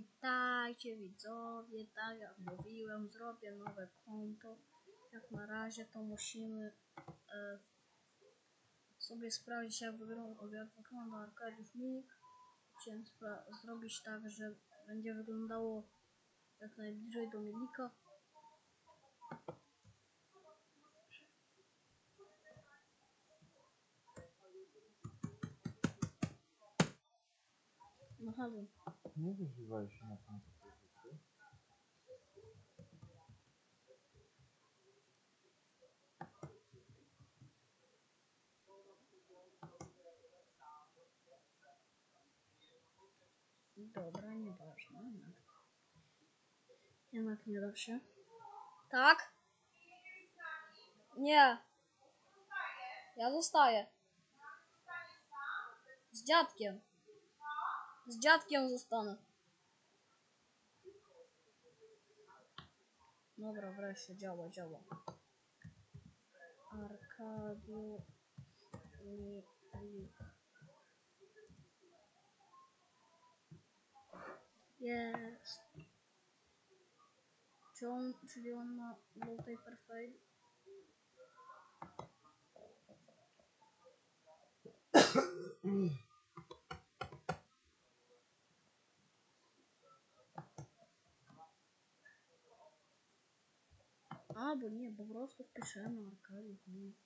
Witajcie widzowie, tak jak mówiłem, zrobię nowe konto. Jak na razie to musimy e, sobie sprawdzić jak wygląda, jak wygląda Arkadiusz Milik. Chciałem zrobić tak, że będzie wyglądało jak najbliżej do Milika. No halo. Nie wyżywaj się na tym pozycji. Dobra, nieważne. Jednak, jednak nie da się. Tak? Nie. Ja zostaję. Z dziadkiem. Zostanę. Dobra, wreszcie działa, działa. Arkadiusz Milik. Jest. Czy on, czyli on ma wallpaper file? Albo nie, po prostu wpiszemy Arkadiusz Milik.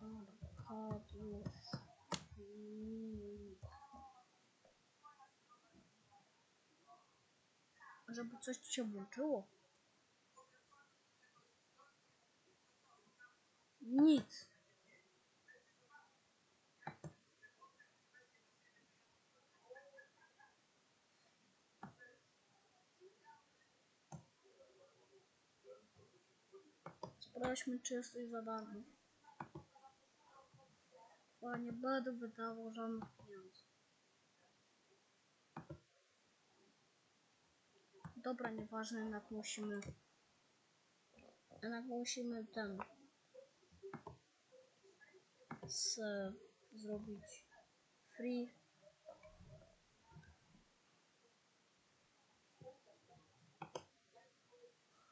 Arkadiusz Milik. Żeby coś ci się włączyło. Nic. Sprawdźmy, czy jesteś za darmo. Bo nie będę wydawał żadnych pieniędzy. Dobra, nieważne, jednak musimy. Jednak musimy ten. Z, zrobić free.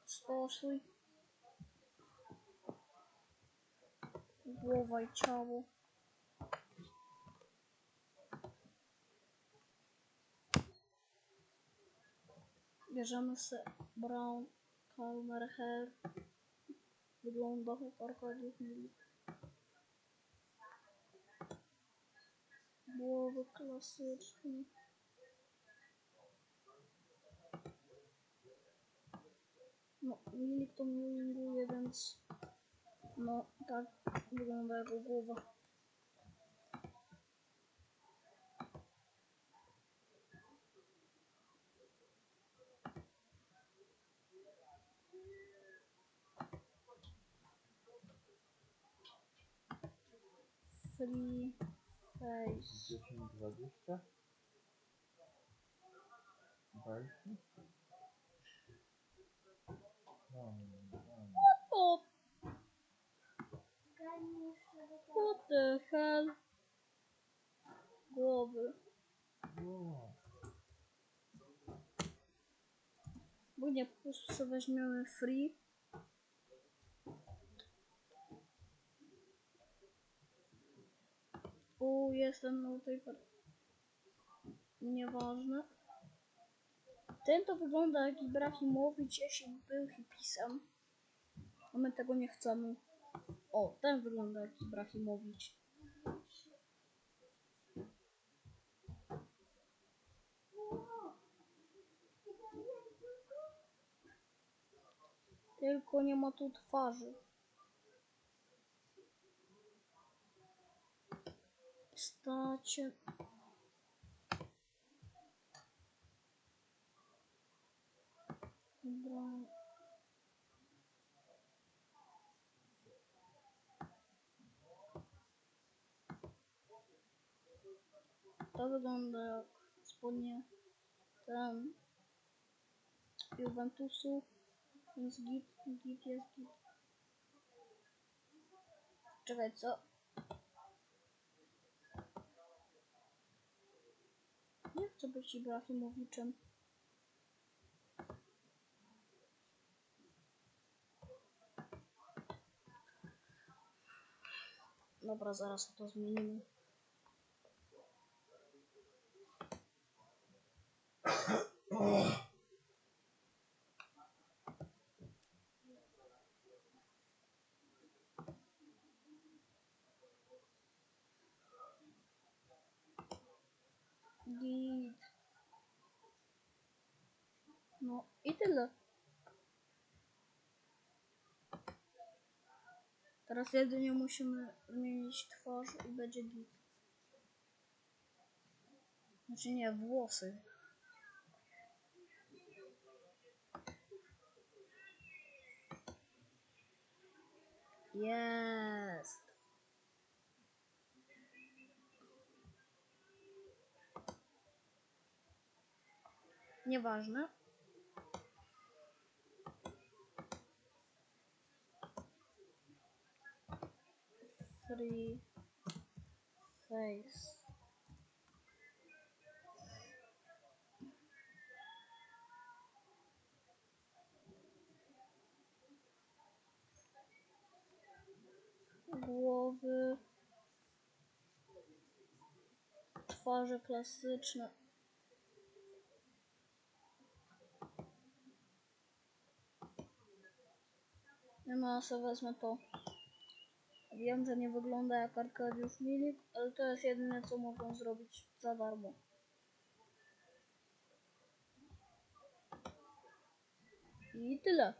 Stosuj. Głowa i ciało. Bierzemy se Brown Calmer Hair. Wygląda jak Arkadiusz Milik. Głowy klasyczne. No, Milik to milinguje, więc no tak wygląda jego głowa. Free face. 10, 20. Walki. No, no. O! What the hell? Głowy. Bo nie, po prostu sobie weźmiemy free. U, jestem no paper. Nieważne. Ten to wygląda jak Ibrahimowicz, jeśli był hipisem. A my tego nie chcemy. O, ten wygląda jak Ibrahimowicz. Tylko nie ma tu twarzy. Stacie. Dobra. To wygląda jak spodnie ten Juventusu. Więc git, git jest git. Czekaj, co? Nie chcę być Ibrahimowiczem. Dobra, zaraz to zmienimy. Git. No i tyle. Teraz jedynie musimy zmienić twarz i będzie git. Znaczy nie, włosy. Jest. Nieważne. Free face. Głowy. Twarze klasyczne. Ma co wezmę to. Wiem, że nie wygląda jak Arkadiusz Milik, ale to jest jedyne co mogą zrobić za darmo. I tyle.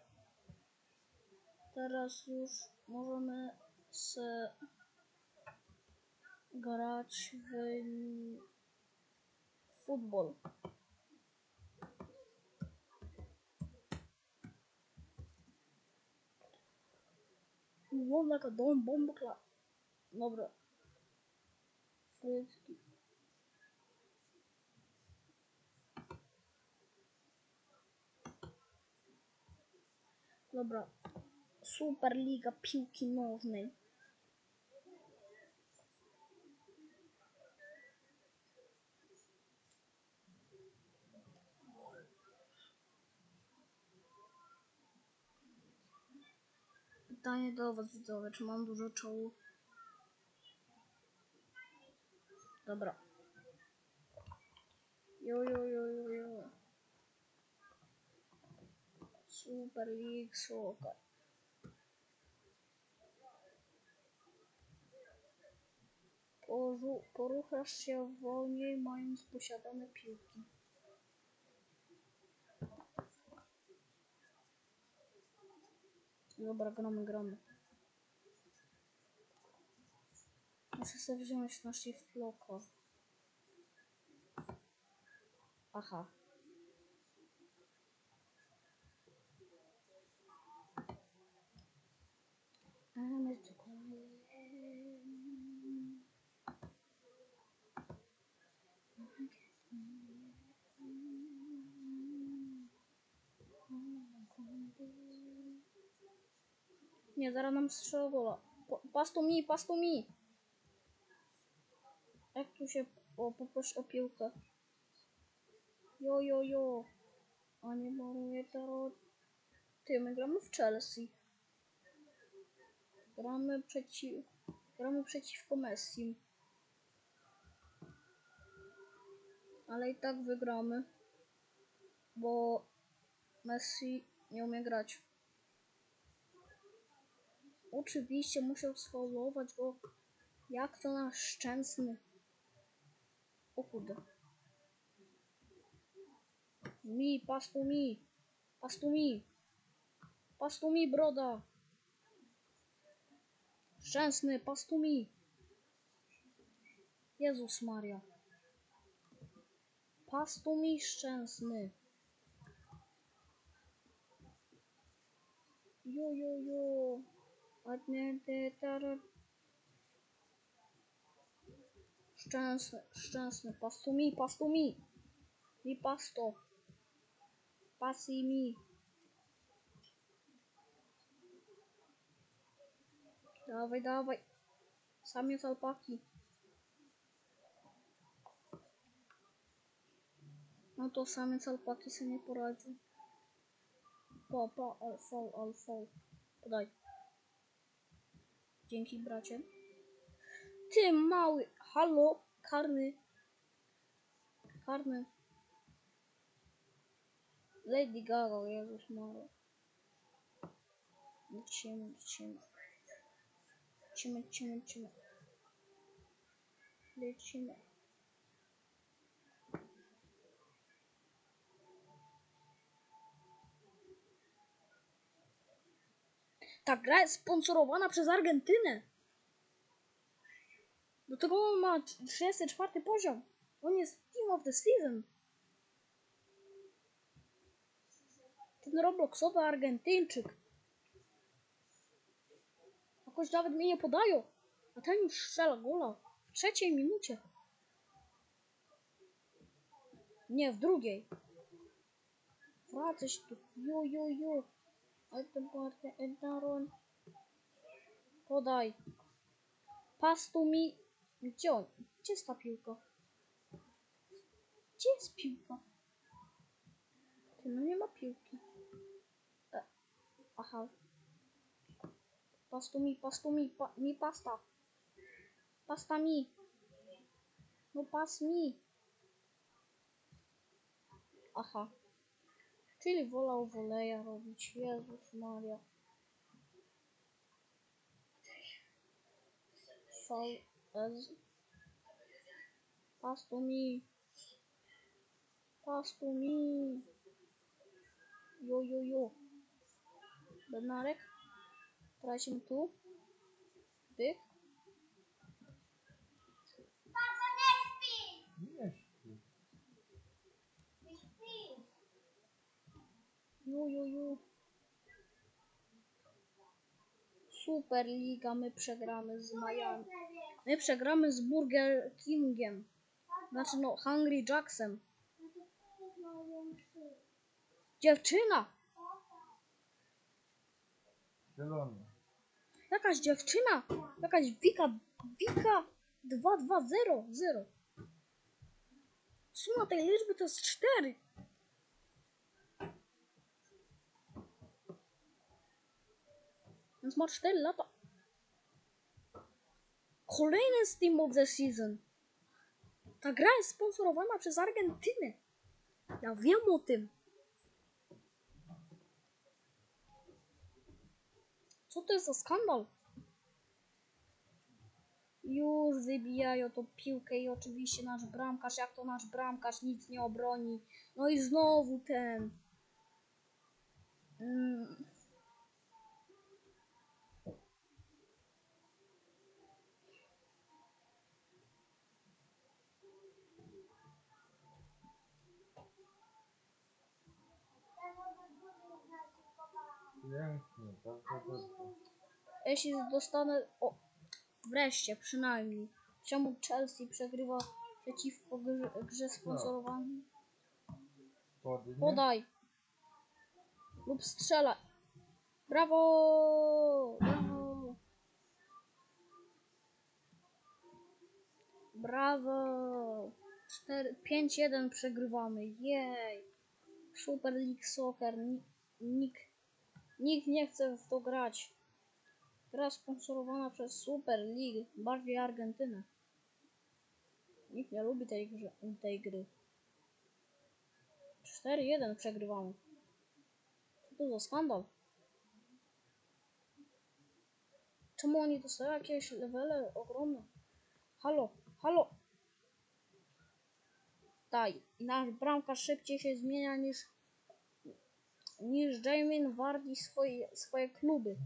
Teraz już możemy se grać w futbol. Wow, like a dom bomba klap. Dobro. Švedski. Dobro. Super liga pivki nožne. Pytanie do was widzowie, czy mam dużo czołu? Dobra. Jo, jo, jo, jo, jo. Super League Soccer. Poru poruszasz się wolniej, mając posiadane piłki. Dobra, gramy, gramy. Muszę sobie wziąć na shift locka. Aha. I'm a Nie, zaraz nam strzela gola. Pas to mi, pas to mi. Jak tu się... O, poproś o piłkę. Jo, jo, jo. A nie maruję teraz... Ty, my gramy w Chelsea. Gramy przeciw... Gramy przeciwko Messi. Ale i tak wygramy. Bo Messi nie umie grać. Oczywiście musiał sfaulować go. Jak to nasz szczęsny. O kurde. Mi, pas tu mi. Pas tu mi. Pas tu mi, broda. Szczęsny, pas tu mi. Jezus Maria. Pas tu mi szczęsny. Jo, jo, jo. Ładnie, te, tara. Szczęsny, szczęsny. Pas tu mi, pas tu mi. Mi pasto. Pasi mi. Dawaj, dawaj. Sam jest alpaki. No to samiec alpaki sobie nie poradzi. Pa, pa, alfa, alfa. Podaj. Dzięki, bracie. Ty mały, halo, karny. Karny. Lady Gaga, Jezus Maria. Lecimy, lecimy. Lecimy, lecimy, lecimy. Lecimy. Ta gra jest sponsorowana przez Argentynę. Do tego on ma 34 poziom. On jest Team of the Season. Ten Robloxowy Argentyńczyk. Jakoś nawet mi nie podają. A ten już strzela gola. W trzeciej minucie. Nie, w drugiej. Wracać tu. Jo, jo, jo. Ale to bardzo Edaron. Podaj. Pas tu mi. Gdzie on? Gdzie jest ta piłka? Gdzie jest piłka? Ty, no nie ma piłki. E, aha. Pas tu mi, pas tu mi, pa, mi pasta. Pasta mi. No pas mi. Aha. Czyli wolał woleja robić. Jezus Maria. VS. Pass to me. Pass to me. Jo, jo, jo. Bednarek. Tracimy tu. Pyk. Ju, ju, ju. Super Liga, my przegramy z Miami. My przegramy z Burger Kingiem. Znaczy no, Hungry Jacksem. Dziewczyna! Zielony. Jakaś dziewczyna! Jakaś Wika, Wika 2200. Suma tej liczby to jest 4. Więc ma 4 lata. Kolejny z Team of the Season. Ta gra jest sponsorowana przez Argentynę. Ja wiem o tym. Co to jest za skandal? Już wybijają tą piłkę i oczywiście nasz bramkarz, jak to nasz bramkarz nic nie obroni. No i znowu ten. Mm. Pięknie, bardzo dobrze. Jeśli dostanę. O, wreszcie, przynajmniej. Czemu Chelsea przegrywa przeciwko grze, grze sponsorowanej? Podnie. Podaj. Lub strzelaj. Brawo! Brawo! Brawo! 4 5-1 przegrywamy. Jej! Super League Soccer. Ni- Nikt, nikt nie chce w to grać. Gra sponsorowana przez Super League, bardziej Argentynę. Nikt nie lubi tej, tej gry. 4-1 przegrywamy. Co to za skandal? Czemu oni dostają jakieś levele ogromne? Halo, halo! Daj, nasz bramka szybciej się zmienia niż niż Jamie Vardy swoje, swoje kluby.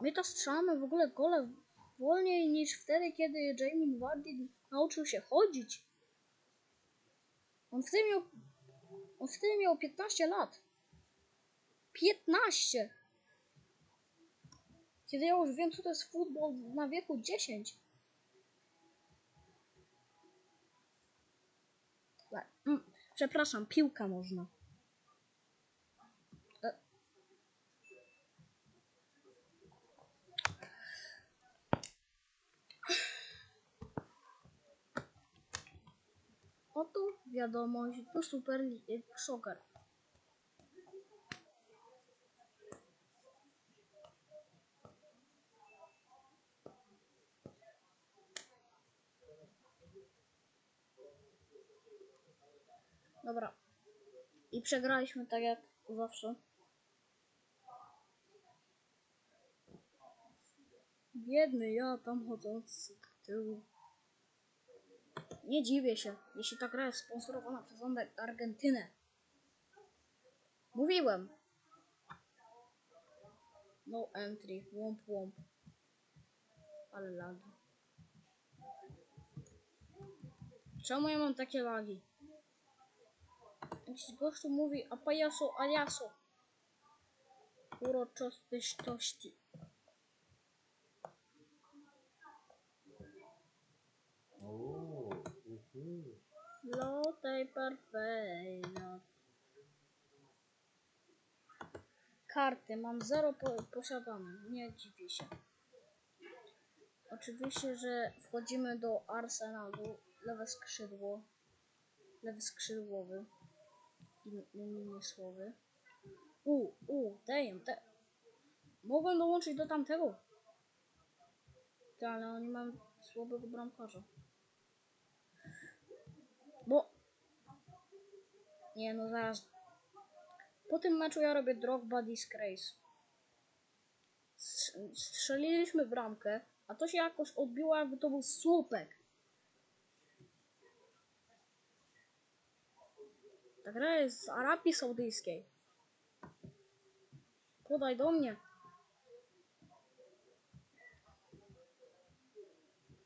My to strzelamy w ogóle gole wolniej niż wtedy, kiedy Jamie Vardy nauczył się chodzić. On wtedy miał, on wtedy miał 15 lat. 15! Kiedy ja już wiem, co to jest futbol na wieku 10. Tak. Mm, przepraszam, piłka można. E. Oto wiadomość do Super League Soccer. I przegraliśmy tak jak zawsze. Biedny ja tam chodzący do tyłu. Nie dziwię się, jeśli ta gra jest sponsorowana przez Ar- Argentynę. Mówiłem. No entry, łomp łomp. Ale lagi. Czemu ja mam takie lagi? Jakiś gościu mówi a pajaso, a jaso. Uroczystości. Lotaj perfejno. Karty mam zero po posiadane. Nie dziwię się. Oczywiście, że wchodzimy do Arsenalu. Lewe skrzydło. Lewy skrzydłowy. In- Innymi słowy. U, u, damn, te... Mogłem dołączyć do tamtego. Ty, ale oni mają słabego bramkarza. Bo... Nie, no zaraz. Po tym meczu ja robię Drogba Disgrace. Strz- Strzeliliśmy bramkę, a to się jakoś odbiło, jakby to był słupek. Ta gra jest z Arabii Saudyjskiej. Podaj do mnie.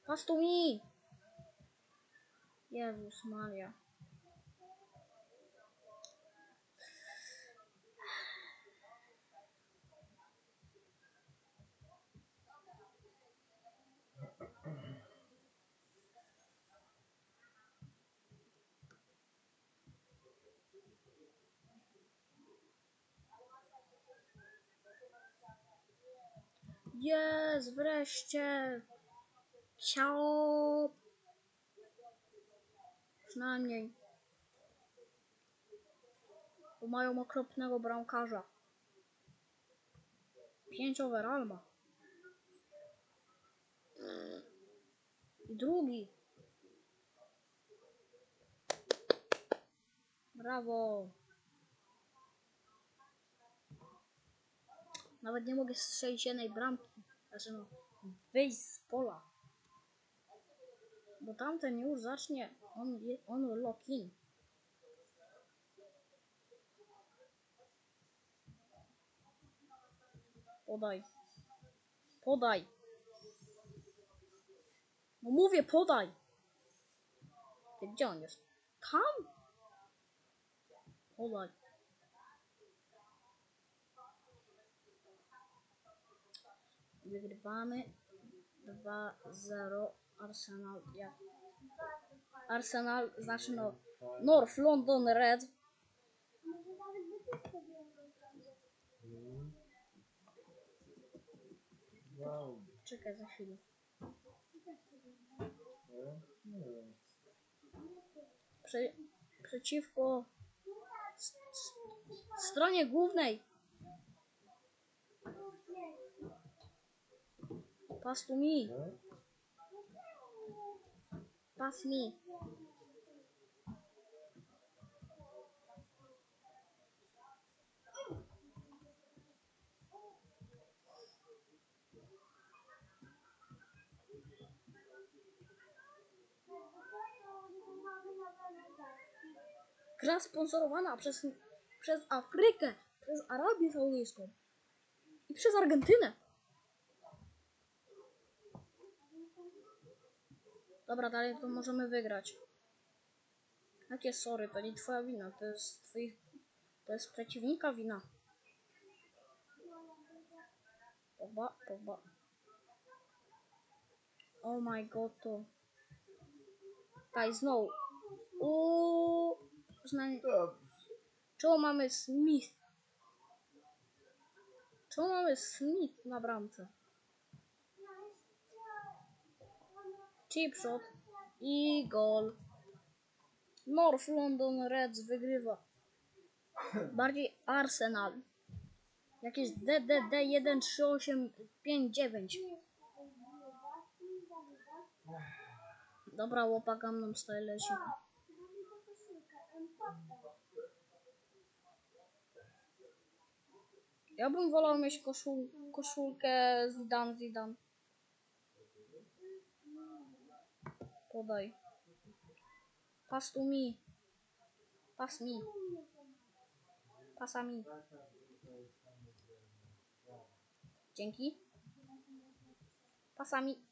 Patrz tu Jest wreszcie. Ciao. Przynajmniej. Bo mają okropnego bramkarza. Pięć overall ma. I drugi. Brawo. Nawet nie mogę strzelić jednej bramki. Znaczy no, wyjść z pola. Bo tamten już zacznie, on, on lock in. Podaj. Podaj. No mówię, podaj. Gdzie on jest? Tam? Podaj. Wygrywamy 2-0 Arsenal. Jak? Arsenal, znaczy no North London Red. Wow. Czekaj za chwilę. Ja. Prze przeciwko stronie głównej. Pass to me. Pass me. Gra sponsorowana przez, przez Afrykę, przez Arabię Saudyjską i przez Argentynę. Dobra, dalej to możemy wygrać. Jakie sorry, to nie twoja wina, to jest twoich... To jest przeciwnika wina. Pogba, pogba. Oh my god, to... Guys, znowu. Uuuu. Przynajmniej... Czemu mamy Smith? Czemu mamy Smith na bramce? Chip shot i gol. North London Reds wygrywa. Bardziej Arsenal. Jakieś DDD 13859. Dobra, łopa Gangnam Style leci. Ja bym wolał mieć koszul, koszulkę Zidane Zidane. Podaj. Pass to me. Pass me. Pasa mi. Dzięki. Pasami.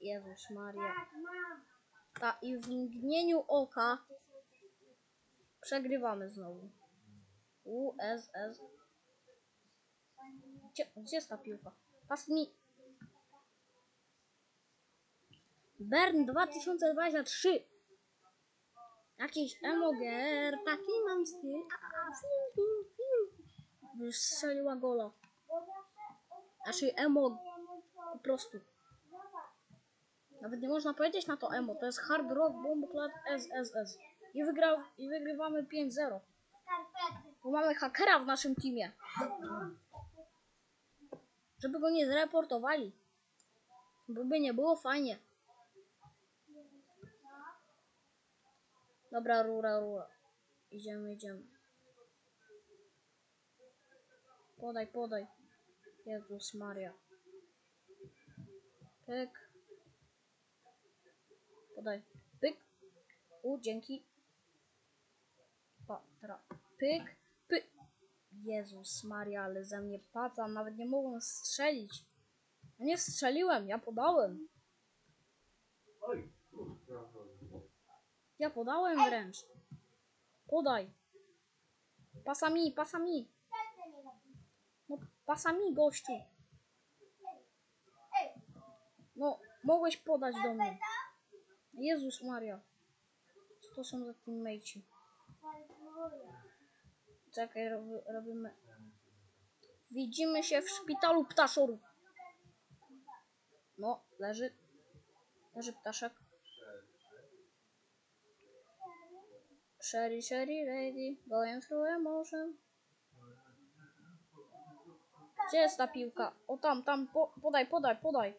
Jezus Maria. Ta i w mgnieniu oka przegrywamy znowu. USS. Gdzie, gdzie jest ta piłka? Pas mi. Bern 2023. Jakiś emoger, taki mam styl. A, a, fiu, fiu, fiu. Już strzeliła gola. Znaczy emo po prostu. Nawet nie można powiedzieć na to emo. To jest Hard Rock Bomb Club SSS. I, wygrał, I wygrywamy 5-0. Bo mamy hakera w naszym teamie. Żeby go nie zreportowali. By nie było fajnie. Dobra, rura, rura. Idziemy, idziemy. Podaj, podaj. Jezus Maria. Pyk. Podaj. Pyk. U, dzięki. Pa, teraz. Pyk. Pyk. Jezus Maria, ale ze mnie paca. Nawet nie mogłem strzelić. Nie strzeliłem, ja podałem. Oj, Ja podałem wręcz. Podaj. Pasami, pasami. No, pasami, gościu. No, mogłeś podać do mnie. Jezus Maria. Co to są za teammateci? Czekaj, robi, robimy. Widzimy się w szpitalu ptaszoru. No, leży. Leży ptaszek. Sherry, sherry, lady, going through emotion. Gdzie jest ta piłka? O tam, tam, po, podaj, podaj, podaj.